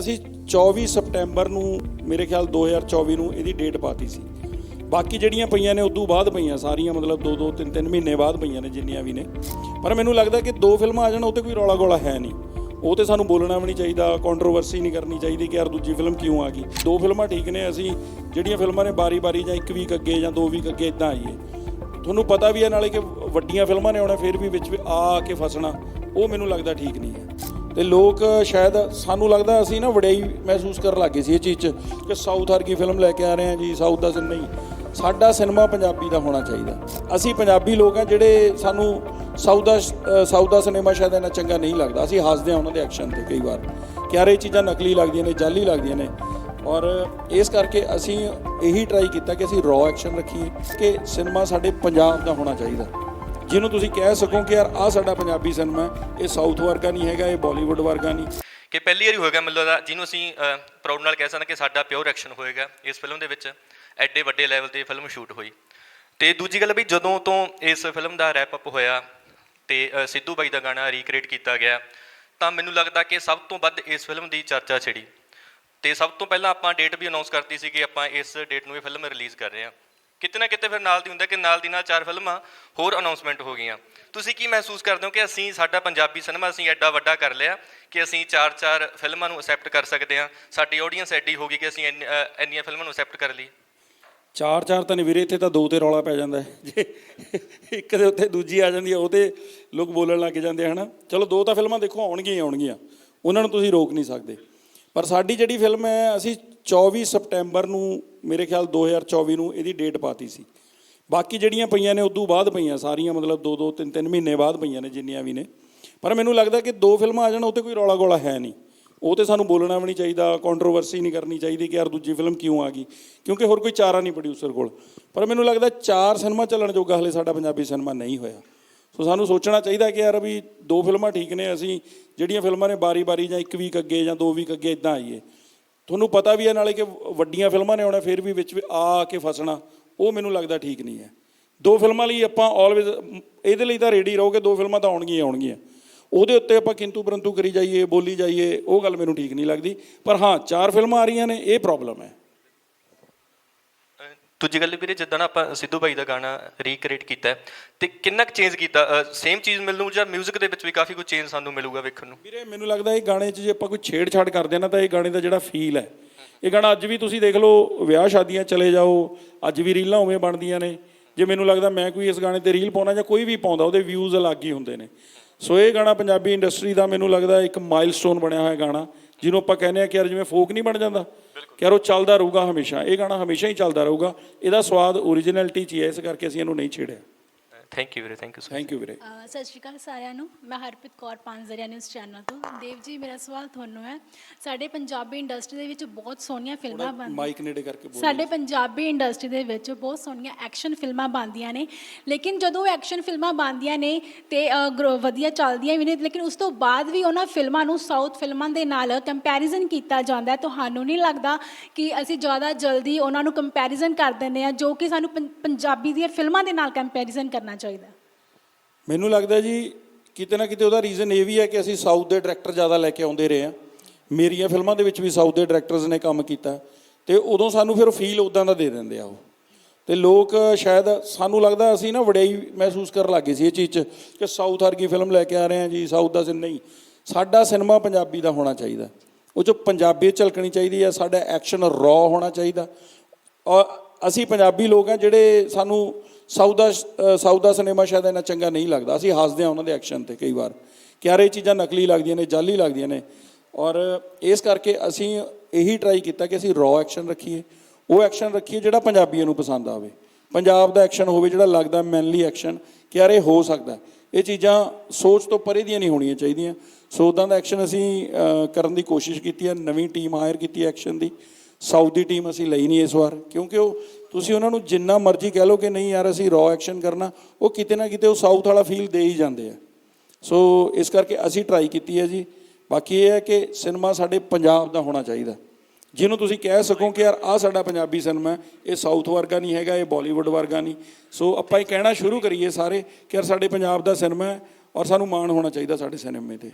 ਅਸੀਂ 24 ਸਪਟੈਂਬਰ ਨੂੰ, ਮੇਰੇ ਖਿਆਲ 2024 ਨੂੰ ਇਹਦੀ ਡੇਟ ਪਾਤੀ ਸੀ। ਬਾਕੀ ਜਿਹੜੀਆਂ ਪਈਆਂ ਨੇ, ਉਦੋਂ ਬਾਅਦ ਪਈਆਂ, ਸਾਰੀਆਂ ਮਤਲਬ 2 2 3 3 ਮਹੀਨੇ ਬਾਅਦ ਪਈਆਂ ਨੇ, ਜਿੰਨੀਆਂ ਵੀ ਨੇ। ਪਰ ਮੈਨੂੰ ਲੱਗਦਾ ਕਿ ਦੋ ਫਿਲਮਾਂ ਆ ਜਾਣ, ਉਹ ਤੇ ਕੋਈ ਰੌਲਾ ਗੋਲਾ ਹੈ ਨਹੀਂ। ਉਹ ਤੇ ਸਾਨੂੰ ਬੋਲਣਾ ਵੀ ਨਹੀਂ ਚਾਹੀਦਾ ਕੰਟਰੋਵਰਸੀ ਨਹੀਂ ਕਰਨੀ ਚਾਹੀਦੀ ਕਿ ਯਾਰ ਦੂਜੀ ਫਿਲਮ ਕਿਉਂ ਆ ਗਈ। ਦੋ ਫਿਲਮਾਂ ਠੀਕ ਨੇ, ਅਸੀਂ ਜਿਹੜੀਆਂ ਫਿਲਮਾਂ ਨੇ ਬਾਰੀ-ਬਾਰੀ ਜਾਂ ਇੱਕ ਵੀਕ ਅੱਗੇ ਜਾਂ ਦੋ ਵੀਕ ਅੱਗੇ ਇਦਾਂ ਆਈਏ। ਤੁਹਾਨੂੰ ਪਤਾ ਵੀ ਹੈ, ਨਾਲੇ ਕਿ ਵੱਡੀਆਂ ਫਿਲਮਾਂ ਨੇ ਆਉਣਾ ਫਿਰ ਵੀ ਵਿੱਚ ਆ ਕੇ ਫਸਣਾ, ਉਹ ਮੈਨੂੰ ਲੱਗਦਾ ਠੀਕ ਨਹੀਂ ਹੈ। ਤੇ ਲੋਕ ਸ਼ਾਇਦ ਸਾਨੂੰ ਲੱਗਦਾ ਅਸੀਂ ਨਾ ਵਡਿਆਈ ਮਹਿਸੂਸ ਕਰਨ ਲੱਗੇ ਸੀ ਇਹ ਚੀਜ਼ 'ਚ ਕਿ ਸਾਊਥ ਵਰਗੀ ਫਿਲਮ ਲੈ ਕੇ ਆ ਰਹੇ ਹਾਂ ਜੀ ਸਾਊਥ ਦਾ ਸਿਨੇਮਾ ਨਹੀਂ। ਸਾਡਾ ਸਿਨੇਮਾ ਪੰਜਾਬੀ ਦਾ ਹੋਣਾ ਚਾਹੀਦਾ। ਅਸੀਂ ਪੰਜਾਬੀ ਲੋਕ ਆ ਜਿਹੜੇ ਸਾਨੂੰ ਸਾਊਥ ਦਾ ਅ, ਸਾਊਥ ਦਾ ਸਿਨੇਮਾ ਸ਼ਾਇਦ ਇੰਨਾ ਚੰਗਾ ਨਹੀਂ ਲੱਗਦਾ। ਅਸੀਂ ਹੱਸਦੇ ਹਾਂ ਉਹਨਾਂ ਦੇ ਐਕਸ਼ਨ ਤੇ ਕਈ ਵਾਰ। ਕਿ ਯਾਰ ਇਹ ਚੀਜ਼ਾਂ ਨਕਲੀ ਲੱਗਦੀਆਂ ਨੇ ਜਾਲੀ ਲੱਗਦੀਆਂ ਨੇ। ਔਰ ਇਸ ਕਰਕੇ ਅਸੀਂ ਇਹੀ ਟਰਾਈ ਕੀਤਾ ਕਿ ਅਸੀਂ ਰॉ ਐਕਸ਼ਨ ਰੱਖੀਏ ਕਿ ਸਿਨੇਮਾ ਸਾਡੇ ਪੰਜਾਬ ਦਾ ਹੋਣਾ ਚਾਹੀਦਾ। ਜਿਹਨੂੰ ਤੁਸੀਂ ਕਹਿ ਸਕੋ ਕਿ ਯਾਰ ਆਹ ਸਾਡਾ ਪੰਜਾਬੀ ਸਿਨੇਮਾ ਇਹ ਸਾਊਥ ਵਰਗਾ ਨਹੀਂ ਹੈਗਾ, ਇਹ ਬਾਲੀਵੁੱਡ ਵਰਗਾ ਨਹੀਂ। ਕਿ ਪਹਿਲੀ ਵਾਰੀ ਹੋਏਗਾ ਮੈਨੂੰ ਲੱਗਦਾ, ਜਿਹਨੂੰ ਅਸੀਂ ਪ੍ਰਾਊਡ ਨਾਲ ਕਹਿ ਸਕਦੇ ਕਿ ਸਾਡਾ ਪਿਓਰ ਐਕਸ਼ਨ ਹੋਏਗਾ ਇਸ ਫਿਲਮ ਦੇ ਵਿੱਚ, ਐਡੇ ਵੱਡੇ ਲੈਵਲ ਤੇ ਫਿਲਮ ਸ਼ੂਟ ਹੋਈ। ਤੇ ਦੂਜੀ ਗੱਲ ਵੀ ਜਦੋਂ ਤੋਂ ਇਸ ਫਿਲਮ ਦਾ ਰੈਪ ਅਪ ਹੋਇਆ ਤੇ ਸਿੱਧੂ ਬਾਈ ਦਾ ਗਾਣਾ ਰੀਕ੍ਰੀਏਟ ਕੀਤਾ ਗਿਆ, ਤਾਂ ਮੈਨੂੰ ਲੱਗਦਾ ਕਿ ਸਭ ਤੋਂ ਵੱਧ ਇਸ ਫਿਲਮ ਦੀ ਚਰਚਾ ਛਿੜੀ। ਤੇ ਸਭ ਤੋਂ ਪਹਿਲਾਂ ਆਪਾਂ ਡੇਟ ਵੀ ਅਨਾਉਂਸ ਕਰਤੀ ਸੀ ਕਿ ਆਪਾਂ ਇਸ ਡੇਟ ਨੂੰ ਇਹ ਫਿਲਮ ਰਿਲੀਜ਼ ਕਰ ਰਹੇ ਹਾਂ। ਕਿਤੇ ਨਾ ਕਿਤੇ ਫਿਰ ਨਾਲ ਦੀ ਹੁੰਦਾ ਕਿ ਨਾਲ ਦੀ ਨਾਲ ਚਾਰ ਫਿਲਮਾਂ ਹੋਰ ਅਨਾਉਂਸਮੈਂਟ ਹੋ ਗਈਆਂ। ਤੁਸੀਂ ਕੀ ਮਹਿਸੂਸ ਕਰਦੇ ਹੋ ਕਿ ਅਸੀਂ ਸਾਡਾ ਪੰਜਾਬੀ ਸਿਨੇਮਾ ਅਸੀਂ ਐਡਾ ਵੱਡਾ ਕਰ ਲਿਆ ਕਿ ਅਸੀਂ ਚਾਰ ਚਾਰ ਫਿਲਮਾਂ ਨੂੰ ਅਕਸੈਪਟ ਕਰ ਸਕਦੇ ਹਾਂ? ਸਾਡੀ ਆਡੀਅנס ਐਡੀ ਹੋ ਗਈ ਕਿ ਅਸੀਂ ਇੰਨੀਆਂ ਫਿਲਮਾਂ ਨੂੰ ਅਕਸੈਪਟ ਕਰ ਲਈ ਚਾਰ ਚਾਰ ਤਾਂ ਨਹੀਂ ਵੀਰੇ ਇੱਥੇ ਤਾਂ ਦੋ ਤੇ ਰੌਲਾ ਪੈ ਜਾਂਦਾ ਜੇ ਇੱਕ ਦੇ ਉੱਤੇ ਦੂਜੀ ਆ ਜਾਂਦੀ ਹੈ, ਉਹ ਤੇ ਲੋਕ ਬੋਲਣ ਲੱਗ ਜਾਂਦੇ ਹਨ? ਚਲੋ ਦੋ ਤਾਂ ਫਿਲਮਾਂ ਦੇਖੋ, ਆਉਣਗੀਆਂ ਹੀ ਆਉਣਗੀਆਂ। ਉਹਨਾਂ ਨੂੰ ਤੁਸੀਂ ਰੋਕ ਨਹੀਂ ਸਕਦੇ। ਪਰ ਸਾਡੀ ਜਿਹੜੀ ਫਿਲਮ ਹੈ, ਅਸੀਂ 24 ਸਪਟੈਂਬਰ ਨੂੰ ਮੇਰੇ ਖਿਆਲ 2024 ਨੂੰ ਇਹਦੀ ਡੇਟ ਪਾਤੀ ਸੀ। ਬਾਕੀ ਜਿਹੜੀਆਂ ਪਈਆਂ ਨੇ, ਉਦੋਂ ਬਾਅਦ ਪਈਆਂ, ਸਾਰੀਆਂ ਮਤਲਬ 2 2 3 3 ਮਹੀਨੇ ਬਾਅਦ ਪਈਆਂ ਨੇ, ਜਿੰਨੀਆਂ ਵੀ ਨੇ। ਪਰ ਮੈਨੂੰ ਲੱਗਦਾ ਕਿ ਦੋ ਫਿਲਮਾਂ ਆ ਜਾਣ, ਉਹ ਤੇ ਕੋਈ ਰੌਲਾ ਗੋਲਾ ਹੈ ਨਹੀਂ। ਉਹ ਤੇ ਸਾਨੂੰ ਬੋਲਣਾ ਵੀ ਨਹੀਂ ਚਾਹੀਦਾ ਕੰਟਰੋਵਰਸੀ ਨਹੀਂ ਕਰਨੀ ਚਾਹੀਦੀ ਕਿ ਯਾਰ ਦੂਜੀ ਫਿਲਮ ਕਿਉਂ ਆ ਗਈ, ਕਿਉਂਕਿ ਹੋਰ ਕੋਈ ਚਾਰਾ ਨਹੀਂ ਪ੍ਰੋਡਿਊਸਰ ਕੋਲ। ਪਰ ਮੈਨੂੰ ਲੱਗਦਾ ਚਾਰ ਸਿਨੇਮਾ ਚੱਲਣ ਜੋਗਾ ਹਲੇ ਸਾਡਾ ਪੰਜਾਬੀ ਸਿਨੇਮਾ ਨਹੀਂ ਹੋਇਆ। ਸੋ ਸਾਨੂੰ ਸੋਚਣਾ ਚਾਹੀਦਾ ਕਿ ਯਾਰ ਵੀ ਦੋ ਫਿਲਮਾਂ ਠੀਕ ਨੇ, ਅਸੀਂ ਜਿਹੜੀਆਂ ਫਿਲਮਾਂ ਨੇ ਬਾਰੀ-ਬਾਰੀ ਜਾਂ ਇੱਕ ਵੀਕ ਅੱਗੇ ਜਾਂ ਦੋ ਵੀਕ ਅੱਗੇ ਇਦਾਂ ਆਈਏ। ਤੁਹਾਨੂੰ ਪਤਾ ਵੀ ਹੈ ਨਾਲੇ ਕਿ ਵੱਡੀਆਂ ਫਿਲਮਾਂ ਨੇ ਆਉਣਾ, ਫਿਰ ਵੀ ਵਿੱਚ ਵੀ ਆ ਆ ਕੇ ਫਸਣਾ, ਉਹ ਮੈਨੂੰ ਲੱਗਦਾ ਠੀਕ ਨਹੀਂ ਹੈ। ਦੋ ਫਿਲਮਾਂ ਲਈ ਆਪਾਂ ਆਲਵੇਜ਼ ਇਹਦੇ ਲਈ ਤਾਂ ਰੈਡੀ ਰਹੋਗੇ, ਦੋ ਫਿਲਮਾਂ ਤਾਂ ਆਉਣਗੀਆਂ ਹੀ ਆਉਣਗੀਆਂ। ਉਹਦੇ ਉੱਤੇ ਆਪਾਂ ਕਿੰਤੂ ਪਰੰਤੂ ਕਰੀ ਜਾਈਏ, ਬੋਲੀ ਜਾਈਏ, ਉਹ ਗੱਲ ਮੈਨੂੰ ਠੀਕ ਨਹੀਂ ਲੱਗਦੀ। ਪਰ ਹਾਂ, ਚਾਰ ਫਿਲਮਾਂ ਆ ਰਹੀਆਂ ਨੇ, ਇਹ ਪ੍ਰੋਬਲਮ ਹੈ। ਦੂਜੀ ਗੱਲ ਵੀਰੇ, ਜਿੱਦਾਂ ਆਪਾਂ ਸਿੱਧੂ ਬਾਈ ਦਾ ਗਾਣਾ ਰੀਕ੍ਰੀਏਟ ਕੀਤਾ ਤੇ ਕਿੰਨਾ ਕੁ ਚੇਂਜ ਕੀਤਾ? ਸੇਮ ਚੀਜ਼ ਮਿਲੂ ਜਾਂ 뮤직 ਦੇ ਵਿੱਚ ਵੀ ਕਾਫੀ ਕੁਝ ਚੇਂਜ ਸਾਨੂੰ ਮਿਲੂਗਾ ਵੇਖਣ ਨੂੰ? ਵੀਰੇ, ਮੈਨੂੰ ਲੱਗਦਾ ਇਹ ਗਾਣੇ 'ਚ ਜੇ ਆਪਾਂ ਕੋਈ ਛੇੜਛਾੜ ਕਰਦੇ ਆ ਨਾ, ਤਾਂ ਇਹ ਗਾਣੇ ਦਾ ਜਿਹੜਾ ਫੀਲ ਹੈ, ਇਹ ਗਾਣਾ ਅੱਜ ਵੀ ਤੁਸੀਂ ਦੇਖ ਲਓ, ਵਿਆਹ ਸ਼ਾਦੀਆਂ ਚਲੇ ਜਾਓ, ਅੱਜ ਵੀ ਰੀਲਾਂ ਉਵੇਂ ਬਣਦੀਆਂ ਨੇ। ਜੇ ਮੈਨੂੰ ਲੱਗਦਾ ਮੈਂ ਕੋਈ ਇਸ ਗਾਣੇ ਤੇ ਰੀਲ ਪਾਉਣਾ ਜਾਂ ਕੋਈ ਵੀ ਪਾਉਂਦਾ, ਉਹਦੇ ਵਿਊਜ਼ ਅਲੱਗ ਹੀ ਹੁੰਦੇ ਨੇ। ਸੋ ਇਹ ਗਾਣਾ ਪੰਜਾਬੀ ਇੰਡਸਟਰੀ ਦਾ ਮੈਨੂੰ ਲੱਗਦਾ ਇੱਕ ਮਾਈਲਸਟੋਨ ਬਣਿਆ ਹੋਇਆ ਗਾਣਾ। ਜਿਹਨੂੰ ਆਪਾਂ ਕਹਿੰਦੇ ਆ ਕਿ ਯਾਰ ਜਿਵੇਂ ਫੋਕ ਨਹੀਂ ਬਣ ਜਾਂਦਾ, ਕਿ ਯਾਰ ਉਹ ਚੱਲਦਾ ਰਹੂਗਾ ਹਮੇਸ਼ਾ, ਇਹ ਗਾਣਾ ਹਮੇਸ਼ਾ ਹੀ ਚੱਲਦਾ ਰਹੂਗਾ, ਇਹਦਾ ਸਵਾਦ ਓਰੀਜਨੈਲਿਟੀ 'ਚ ਹੀ ਹੈ, ਇਸ ਕਰਕੇ ਅਸੀਂ ਇਹਨੂੰ ਨਹੀਂ ਛੇੜਿਆ। ਥੈਂਕ ਯੂ ਵੀਰੇ ਥੈਂਕ ਯੂ ਥੈਂਕ ਯੂ ਵੀਰੇ ਸਤਿ ਸ਼੍ਰੀ ਅਕਾਲ ਸਾਰਿਆਂ ਨੂੰ। ਮੈਂ ਹਰਪ੍ਰੀਤ ਕੌਰ ਪਾਂਜ਼ਰੀਆ ਨਿਊਜ਼ ਚੈਨਲ ਤੋਂ। ਦੇਵ ਜੀ ਮੇਰਾ ਸਵਾਲ ਤੁਹਾਨੂੰ ਹੈ। ਸਾਡੇ ਪੰਜਾਬੀ ਇੰਡਸਟਰੀ ਦੇ ਵਿੱਚ ਬਹੁਤ ਸੋਹਣੀਆਂ ਫਿਲਮਾਂ ਬਣਦੀਆਂ ਮਾਈਕ ਨੇੜੇ ਕਰਕੇ ਬੋਲ ਸਾਡੇ ਪੰਜਾਬੀ ਇੰਡਸਟਰੀ ਦੇ ਵਿੱਚ ਬਹੁਤ ਸੋਹਣੀਆਂ ਐਕਸ਼ਨ ਫਿਲਮਾਂ ਬਣਦੀਆਂ ਨੇ। ਲੇਕਿਨ ਜਦੋਂ ਐਕਸ਼ਨ ਫਿਲਮਾਂ ਬਣਦੀਆਂ ਨੇ ਤੇ ਵਧੀਆ ਚੱਲਦੀਆਂ ਵੀ ਨੇ ਲੇਕਿਨ ਉਸ ਤੋਂ ਬਾਅਦ ਵੀ ਉਹਨਾਂ ਫਿਲਮਾਂ ਨੂੰ ਸਾਊਥ ਫਿਲਮਾਂ ਦੇ ਨਾਲ ਕੰਪੈਰੀਜ਼ਨ ਕੀਤਾ ਜਾਂਦਾ ਹੈ। ਤੁਹਾਨੂੰ ਨਹੀਂ ਲੱਗਦਾ ਕਿ ਅਸੀਂ ਜ਼ਿਆਦਾ ਜਲਦੀ ਉਹਨਾਂ ਨੂੰ ਕੰਪੈਰੀਜ਼ਨ ਕਰ ਦਿੰਦੇ ਆ ਜੋ ਕਿ ਸਾਨੂੰ ਪੰ- ਪੰਜਾਬੀ ਦੀਆਂ ਫਿਲਮਾਂ ਦੇ ਨਾਲ ਕੰਪੈਰੀਜ਼ਨ ਕਰਨਾ ਚਾਹੀਦਾ ਮੈਨੂੰ ਲੱਗਦਾ ਜੀ, ਕਿਤੇ ਨਾ ਕਿਤੇ ਉਹਦਾ ਰੀਜ਼ਨ ਇਹ ਵੀ ਹੈ ਕਿ ਅਸੀਂ ਸਾਊਥ ਦੇ ਡਾਇਰੈਕਟਰ ਜ਼ਿਆਦਾ ਲੈ ਕੇ ਆਉਂਦੇ ਰਹੇ ਹਾਂ। ਮੇਰੀਆਂ ਫਿਲਮਾਂ ਦੇ ਵਿੱਚ ਵੀ ਸਾਊਥ ਦੇ ਡਾਇਰੈਕਟਰਸ ਨੇ ਕੰਮ ਕੀਤਾ ਤੇ ਉਦੋਂ ਸਾਨੂੰ ਫਿਰ ਫੀਲ ਉਦਾਂ ਦਾ ਦੇ ਦਿੰਦੇ ਆ ਉਹ। ਤੇ ਲੋਕ ਸ਼ਾਇਦ ਸਾਨੂੰ ਲੱਗਦਾ ਅਸੀਂ ਨਾ ਵਡਿਆਈ ਮਹਿਸੂਸ ਕਰਨ ਲੱਗੇ ਸੀ ਇਹ ਚੀਜ਼ 'ਚ ਕਿ ਸਾਊਥ ਵਰਗੀ ਫਿਲਮ ਲੈ ਕੇ ਆ ਰਹੇ ਹਾਂ ਜੀ ਸਾਊਥ ਦਾ ਸਿਨ ਨਹੀਂ। ਸਾਡਾ ਸਿਨੇਮਾ ਪੰਜਾਬੀ ਦਾ ਹੋਣਾ ਚਾਹੀਦਾ ਉਹ 'ਚ ਪੰਜਾਬੀ ਝਲਕਣੀ ਚਾਹੀਦੀ ਹੈ, ਸਾਡਾ ਐਕਸ਼ਨ ਰॉ ਹੋਣਾ ਚਾਹੀਦਾ। ਔਰ ਅਸੀਂ ਪੰਜਾਬੀ ਲੋਕ ਆ ਜਿਹੜੇ ਸਾਨੂੰ ਸਾਊਥ ਦਾ ਅ, ਸਾਊਥ ਦਾ ਸਿਨੇਮਾ ਸ਼ਾਇਦ ਇੰਨਾ ਚੰਗਾ ਨਹੀਂ ਲੱਗਦਾ। ਅਸੀਂ ਹੱਸਦੇ ਹਾਂ ਉਹਨਾਂ ਦੇ ਐਕਸ਼ਨ ਤੇ ਕਈ ਵਾਰ। ਕਿ ਯਾਰ ਇਹ ਚੀਜ਼ਾਂ ਨਕਲੀ ਲੱਗਦੀਆਂ ਨੇ ਜਾਲੀ ਲੱਗਦੀਆਂ ਨੇ। ਔਰ ਇਸ ਕਰਕੇ ਅਸੀਂ ਇਹੀ ਟਰਾਈ ਕੀਤਾ ਕਿ ਅਸੀਂ ਰॉ ਐਕਸ਼ਨ ਰੱਖੀਏ। ਉਹ ਐਕਸ਼ਨ ਰੱਖੀਏ ਜਿਹੜਾ ਪੰਜਾਬੀਆਂ ਨੂੰ ਪਸੰਦ ਆਵੇ। ਪੰਜਾਬ ਦਾ ਐਕਸ਼ਨ ਹੋਵੇ ਜਿਹੜਾ ਲੱਗਦਾ ਮੈਨਲੀ ਐਕਸ਼ਨ ਕਿ ਯਾਰ ਇਹ ਹੋ ਸਕਦਾ। ਇਹ ਚੀਜ਼ਾਂ ਸੋਚ ਤੋਂ ਪਰੇ ਦੀਆਂ ਨਹੀਂ ਹੋਣੀਆਂ ਚਾਹੀਦੀਆਂ। ਸੋ ਉਦਾਂ ਦਾ ਐਕਸ਼ਨ ਅਸੀਂ ਕਰਨ ਦੀ ਕੋਸ਼ਿਸ਼ ਕੀਤੀ ਹੈ। ਨਵੀਂ ਟੀਮ ਹਾਇਰ ਕੀਤੀ ਐਕਸ਼ਨ ਦੀ। ਸਾਊਥ ਦੀ ਟੀਮ ਅਸੀਂ ਲਈ ਨਹੀਂ ਇਸ ਵਾਰ। ਕਿਉਂਕਿ ਉਹ ਤੁਸੀਂ ਉਹਨਾਂ ਨੂੰ ਜਿੰਨਾ ਮਰਜ਼ੀ ਕਹਿ ਲਓ ਕਿ ਨਹੀਂ ਯਾਰ ਅਸੀਂ ਰॉ ਐਕਸ਼ਨ ਕਰਨਾ, ਉਹ ਕਿਤੇ ਨਾ ਕਿਤੇ ਉਹ ਸਾਊਥ ਵਾਲਾ ਫੀਲ ਦੇ ਹੀ ਜਾਂਦੇ ਆ। ਸੋ ਇਸ ਕਰਕੇ ਅਸੀਂ ਟਰਾਈ ਕੀਤੀ ਹੈ ਜੀ। ਬਾਕੀ ਇਹ ਹੈ ਕਿ ਸਿਨੇਮਾ ਸਾਡੇ ਪੰਜਾਬ ਦਾ ਹੋਣਾ ਚਾਹੀਦਾ। ਜਿਹਨੂੰ ਤੁਸੀਂ ਕਹਿ ਸਕੋ ਕਿ ਯਾਰ ਆਹ ਸਾਡਾ ਪੰਜਾਬੀ ਸਿਨੇਮਾ ਇਹ ਸਾਊਥ ਵਰਗਾ ਨਹੀਂ ਹੈਗਾ, ਇਹ ਬਾਲੀਵੁੱਡ ਵਰਗਾ ਨਹੀਂ। ਸੋ ਆਪਾਂ ਇਹ ਕਹਿਣਾ ਸ਼ੁਰੂ ਕਰੀਏ ਸਾਰੇ ਕਿ ਯਾਰ ਸਾਡੇ ਪੰਜਾਬ ਦਾ ਸਿਨੇਮਾ ਹੈ ਔਰ ਸਾਨੂੰ ਮਾਣ ਹੋਣਾ ਚਾਹੀਦਾ ਸਾਡੇ ਸਿਨੇਮੇ ਤੇ।